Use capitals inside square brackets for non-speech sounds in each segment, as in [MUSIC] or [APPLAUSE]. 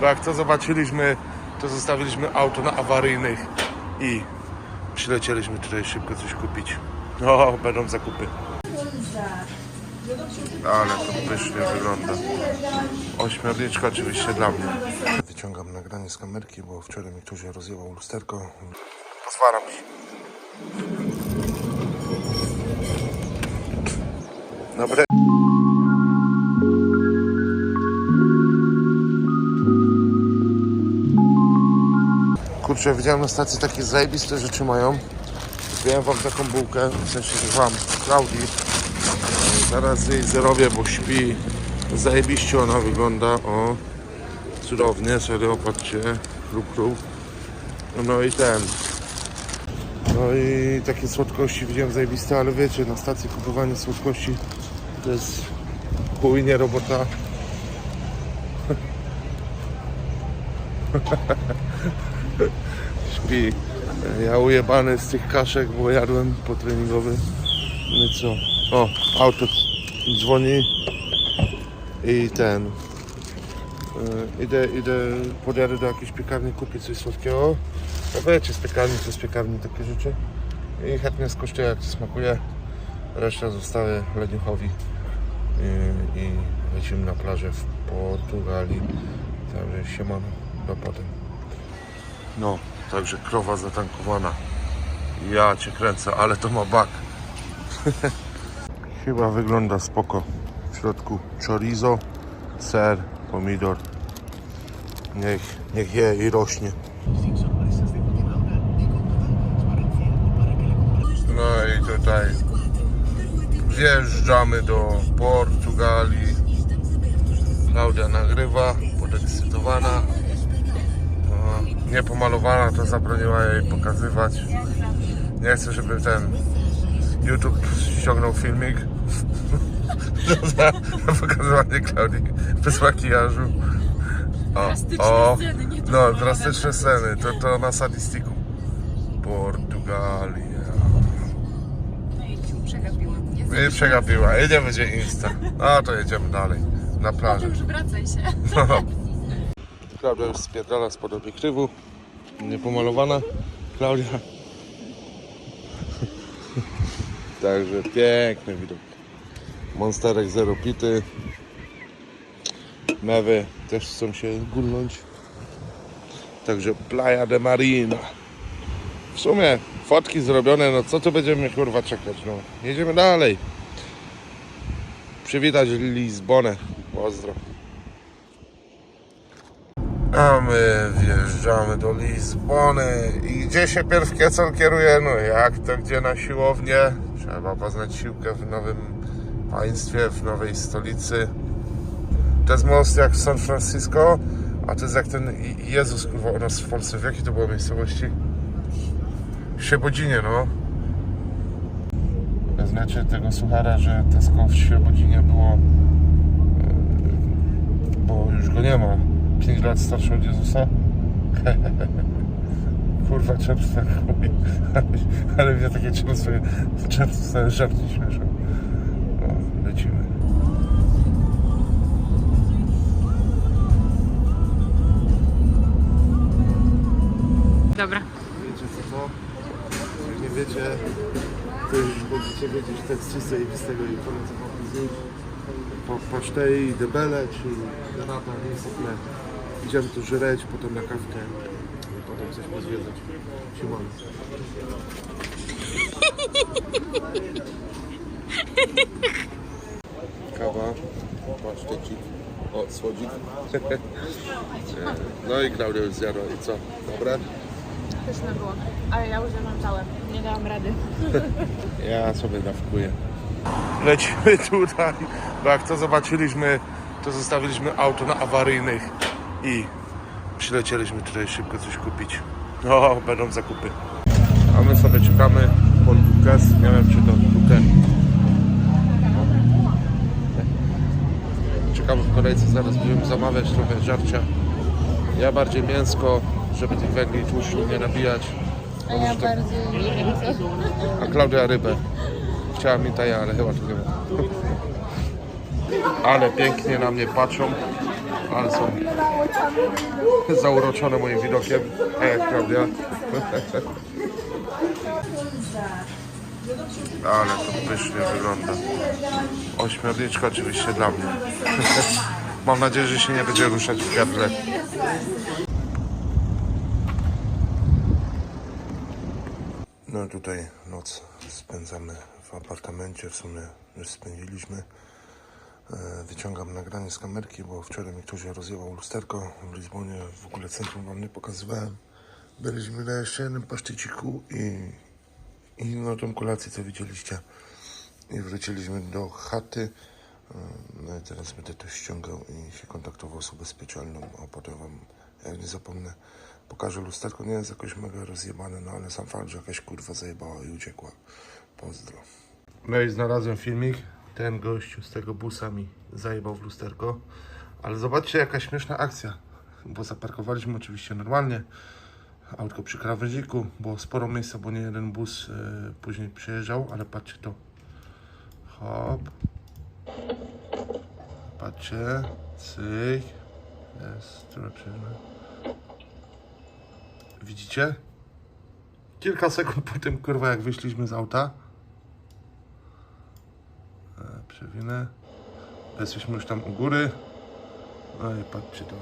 bo jak to zobaczyliśmy, to zostawiliśmy auto na awaryjnych i przylecieliśmy tutaj szybko coś kupić. O, będą zakupy. Ale to pysznie wygląda. Ośmiorniczka oczywiście dla mnie. Wyciągam nagranie z kamerki, bo wczoraj mi ktoś rozjebał lusterko. Pozwaram ci. Dobre. Kurczę, widziałem na stacji takie zajebiste rzeczy mają. Zbiłem wam taką bułkę, w sensie że wam, Klaudii. Zaraz jej zerobię, bo śpi. Zajebiście ona wygląda, o. Cudownie, serio, patrzcie. Kruk. No i ten. No i takie słodkości widziałem zajebiste, ale wiecie, na stacji kupowanie słodkości to jest chuj, nie robota. [LAUGHS] Śpi. Ja ujebany z tych kaszek, bo jadłem potreningowy. No i co? O, auto dzwoni i ten. e, Idę, idę, podjadę do jakiejś piekarni kupić coś słodkiego. No wiecie, z piekarni to z piekarni takie rzeczy. I chętnie skosztuję jak to smakuje. Resztę zostawię leniuchowi i, i lecimy na plażę w Portugalii. Także siemano, do potem. No, także krowa zatankowana. Ja cię kręcę, ale to ma bak. [LAUGHS] Chyba wygląda spoko. W środku chorizo, ser, pomidor. Niech, niech je i rośnie. No i tutaj wjeżdżamy do Portugalii. Klaudia nagrywa, podekscytowana. No, niepomalowana, to zabroniła jej pokazywać. Nie chcę, żeby ten YouTube ściągnął filmik za [LAUGHS] pokazywanie Klaudii bez makijażu. O, o, nie no, drastyczne sceny, to, to na sadistiku. Portugalia. Przegapiłam. Jest I przegapiła, jedziemy będzie Insta. A to jedziemy dalej, na plażę. Już wracaj się. [LAUGHS] Klaudia już spierdala spod obiektywu. Niepomalowana. Klaudia. [LAUGHS] Także piękny widok. Monsterek zero pity. Mewy też chcą się gulnąć. Także Playa de Marina. W sumie fotki zrobione, no co tu będziemy kurwa czekać, no. Jedziemy dalej. Przywitać Lizbonę. Pozdro. A my wjeżdżamy do Lizbony i gdzie się pierw Kiecel kieruje? No jak to gdzie na siłownię? Trzeba poznać siłkę w nowym państwie, w nowej stolicy. To jest most jak w San Francisco, a to jest jak ten Jezus kurwa u nas w Polsce. W jakiej to było miejscowości? W Świebodzinie, no. Znacie tego suchara, że Tesco w Świebodzinie było e, bo już go nie ma. 5 lat starszy od Jezusa. [LAUGHS] Kurwa, często tak chuj. [LAUGHS] Ale, mnie takie często sobie żarty śmieszą. O, lecimy. Dobra. Wiecie co to? Jak nie wiecie, to już będziecie wiedzieć tekstu zajebistego i polecam zjeść. Po pasztei, debele, czy granata, nie sople. Idziemy tu żreć, potem na kawkę i potem coś pozwiedzać. Siemano. Kawa, pasztecik, o słodzik. No i Klaudia już zjadła i co? Dobre? Pyszne było. Ale ja już mam całe. Nie dałam rady. [LAUGHS] Ja sobie dawkuję. Lecimy tutaj, bo jak to zobaczyliśmy, to zostawiliśmy auto na awaryjnych i przylecieliśmy tutaj szybko coś kupić. O, będą zakupy. A my sobie czekamy pod Bukes. Nie wiem, czy to Bukes. Czekamy w kolejce, zaraz będziemy zamawiać trochę żarcia. Ja bardziej mięsko, żeby tych węgli tłuszczu nie nabijać. A ja bardziej wiem co. A Klaudia rybę. Chciała mi taja, ale chyba tu nie ma. Ale pięknie na mnie patrzą. Ale są zauroczone moim widokiem. A jak Klaudia? Ale to pysznie wygląda. Ośmiorniczka oczywiście dla mnie. Mam nadzieję, że się nie będzie ruszać w gardle. No tutaj noc spędzamy w apartamencie. W sumie już spędziliśmy. E, Wyciągam nagranie z kamerki, bo wczoraj mi ktoś rozjebał lusterko w Lizbonie. W ogóle centrum wam nie pokazywałem. Byliśmy na jeszcze jednym pasztyciku i, i no tą kolację, co widzieliście. I wróciliśmy do chaty. E, No i teraz będę to ściągał i się kontaktował z ubezpieczalną, a potem wam, jak nie zapomnę, pokażę lusterko. Nie jest jakoś mega rozjebane, no ale sam fakt, że jakaś kurwa zajebała i uciekła. Pozdro. No i znalazłem filmik. Ten gościu z tego busa mi zajebał w lusterko. Ale zobaczcie jaka śmieszna akcja. Bo zaparkowaliśmy oczywiście normalnie. Autko przy krawędziku. Było sporo miejsca, bo nie jeden bus e, później przyjeżdżał. Ale patrzcie to. Hop. Patrzcie. Cyk. Jest przyjemne. Widzicie? Kilka sekund po tym, kurwa, jak wyszliśmy z auta. Przewinę. Jesteśmy już tam u góry. No i patrzcie to.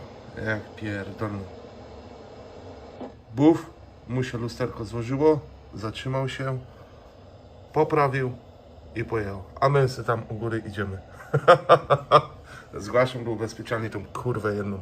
Jak pierdolno. Buf. Mu się lusterko złożyło. Zatrzymał się. Poprawił. I pojechał. A my sobie tam u góry idziemy. [LAUGHS] Zgłaszam do ubezpieczalni tą kurwę jedną.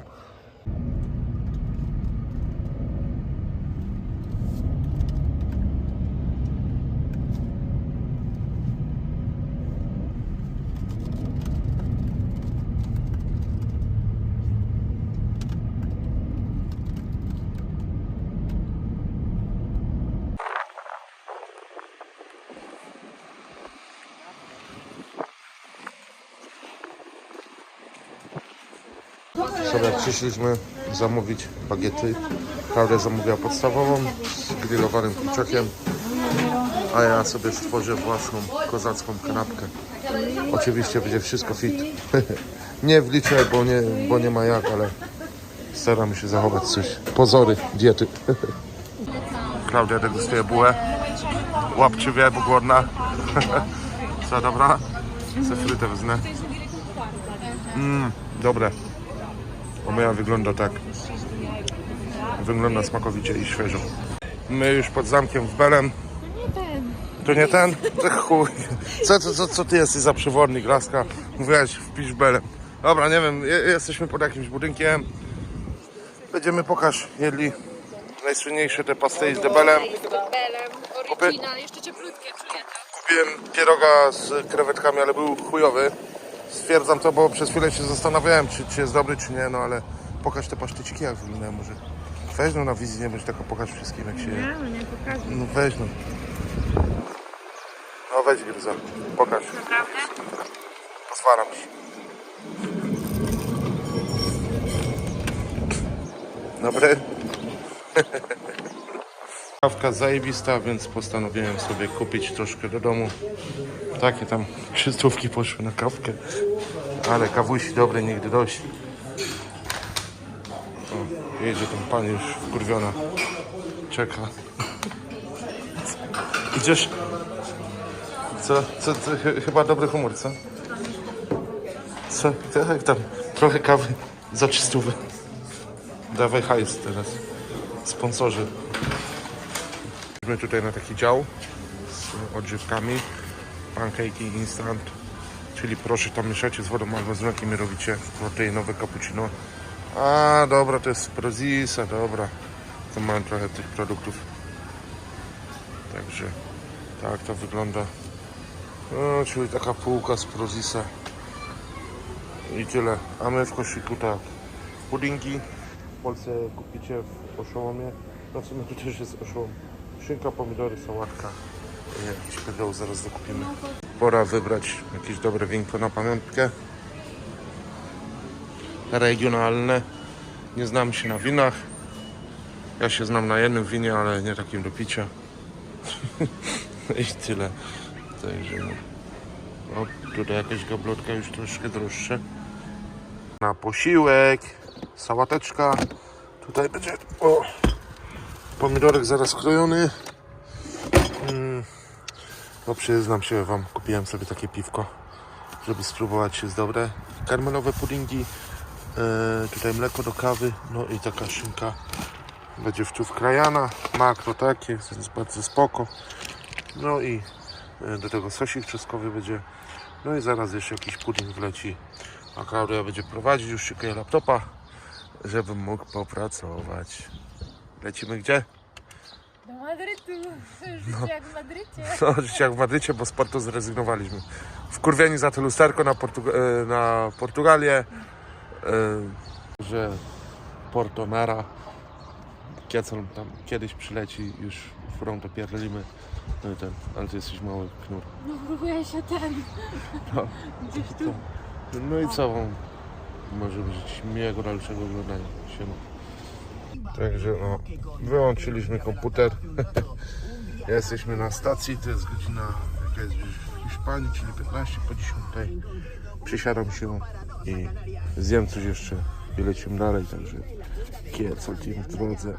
Sobie przyszliśmy zamówić bagiety. Klaudia zamówiła podstawową z grillowanym kurczakiem, a ja sobie stworzę własną kozacką kanapkę. Oczywiście będzie wszystko fit. [LAUGHS] nie wliczę, bo nie, bo nie ma jak, ale staram się zachować coś. Pozory diety. [LAUGHS] Klaudia degustuje bułę. Łapczywie, bo głodna. [LAUGHS] Co, dobra? Se frytę wezmę. Mmm, dobre. Bo moja wygląda tak. Wygląda smakowicie i świeżo. My już pod zamkiem w Belem. To nie ten? To [LAUGHS] chuj. Co, co, co, co ty jesteś za przewodnik, laska? Mówiłaś, wpisz Belem. Dobra, nie wiem, je- jesteśmy pod jakimś budynkiem. Będziemy pokaż jedli najsłynniejsze te pasty z Belem. Belem, original, jeszcze cieplutkie czuję to. Kupiłem pieroga z krewetkami, ale był chujowy. Stwierdzam to, bo przez chwilę się zastanawiałem, czy, czy jest dobry, czy nie, no ale pokaż te pasztyciki, jak wyglądają może. Weź no na wizji, nie bądź taka, pokaż wszystkim, jak się je. Nie, nie pokażę. No weź no. No weź Gryza, pokaż. Naprawdę? Pozwalam ci. Dobry. [LAUGHS] Kawka zajebista, więc postanowiłem sobie kupić troszkę do domu. Takie tam krzyżówki poszły na kawkę. Ale kawusi dobre nigdy dość. O, jedzie tam pani już wkurwiona. Czeka. Idziesz? Co, co, co, chy- chyba dobry humor, co? Co, tak tam, trochę kawy za czystówę. Dawaj hajs teraz, sponsorzy. Jesteśmy tutaj na taki dział z odżywkami, pankejki instant, czyli proszę tam mieszacie z wodą albo z mlekiem i robicie proteinowe cappuccino. A, dobra, to jest Prozisa, dobra. To mam trochę tych produktów. Także tak to wygląda. No, czyli taka półka z Prozisa. I tyle. A my w koszyku tak. W Polsce kupicie w oszołomie. No w sumie tu też jest oszołom. Szynka, pomidory, sałatka. Jakiś pedał zaraz dokupimy. Pora wybrać jakieś dobre winko na pamiątkę. Regionalne. Nie znam się na winach. Ja się znam na jednym winie, ale nie takim do picia. [LAUGHS] I tyle. Także. O, tutaj jakaś gablotka już troszkę droższa. Na posiłek, sałateczka. Tutaj będzie o, pomidorek zaraz krojony. Mm, no przyznam się wam, kupiłem sobie takie piwko, żeby spróbować, jest dobre. Karmelowe puddingi, e, tutaj mleko do kawy, no i taka szynka będzie wczów krajana, makro takie, jest bardzo spoko. No i e, do tego sosik czeskowy będzie. No i zaraz jeszcze jakiś pudding wleci. A Klaudia będzie prowadzić, już szykuje laptopa, żebym mógł popracować. Lecimy gdzie? Do Madrytu. Życie jak w Madrycie. No, życie jak w Madrycie, bo z Porto zrezygnowaliśmy. Wkurwieni za to lusterko na, Portug- e, na Portugalię, e, że Porto Nara, Kiecel tam kiedyś przyleci, już furą to pierdolimy. No i ten, ale ty jesteś mały knur. No próbuję się ten. No. Gdzieś tu. No i co wam może życzyć miłego dalszego oglądania. Siema. Także no, wyłączyliśmy komputer. [LAUGHS] Jesteśmy na stacji, to jest godzina jaka jest w Hiszpanii, czyli 15 po 10. Przysiadam się i zjem coś jeszcze i lecimy dalej, także team w drodze.